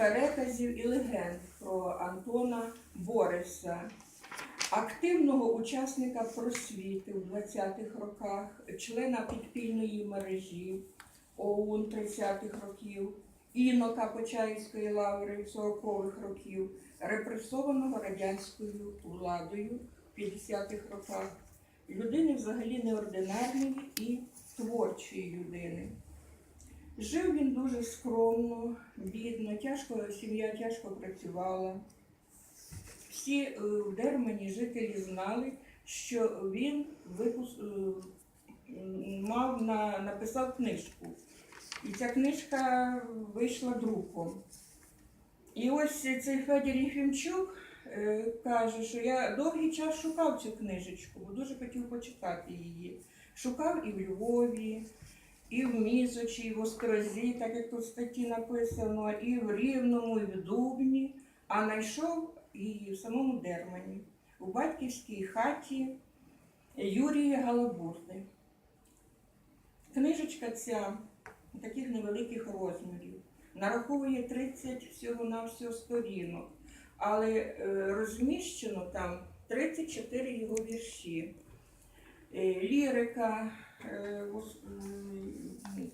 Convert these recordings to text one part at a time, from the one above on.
переказів і легенд про Антона Бориса, активного учасника просвіти в 20-х роках, члена підпільної мережі ОУН 30-х років, інока Почаївської лаври 40-х років, репресованого радянською владою в 50-х роках, людини взагалі неординарної і творчої людини. Жив він дуже скромно, бідно, тяжко, сім'я тяжко працювала. Всі е, в Дермані жителі знали, що він випус... е, мав на... написав книжку. І ця книжка вийшла друком. І ось цей Федір Єфімчук е, каже, що я довгий час шукав цю книжечку, бо дуже хотів почитати її. Шукав і в Львові, і в Мізочі, і в Острозі, так як тут в статті написано, і в Рівному, і в Дубні, а знайшов її в самому Дермані, у батьківській хаті Юрія Галабурди. Книжечка ця таких невеликих розмірів. Нараховує 30 всього-навсього сторінок, але е, розміщено там 34 його вірші. Е, Лірика, е,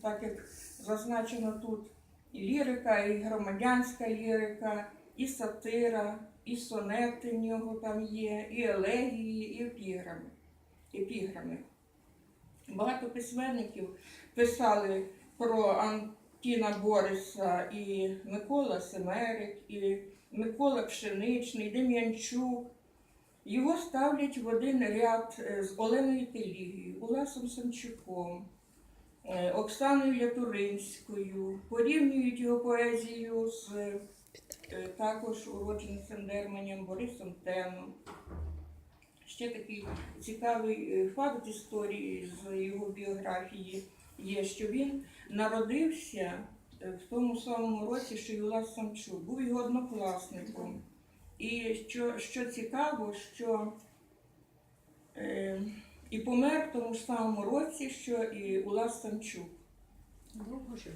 так як зазначено тут, і лірика, і громадянська лірика, і сатира, і сонети в нього там є, і елегії, і епіграми. епіграми. Багато письменників писали про Антіна Бориса і Микола Семерик, і Микола Пшеничний, Дем'янчук. Його ставлять в один ряд е, з Оленою Телігією, Уласом Самчуком, е, Оксаною Лятуринською, порівнюють його поезію з е, також уродженцем Дерманем Борисом Теном. Ще такий цікавий факт історії з його біографії є, що він народився в тому самому році, що й Улас Самчук, був його однокласником. І що, що цікаво, що е, і помер в тому ж самому році, що і Улас Самчук. Довго жив.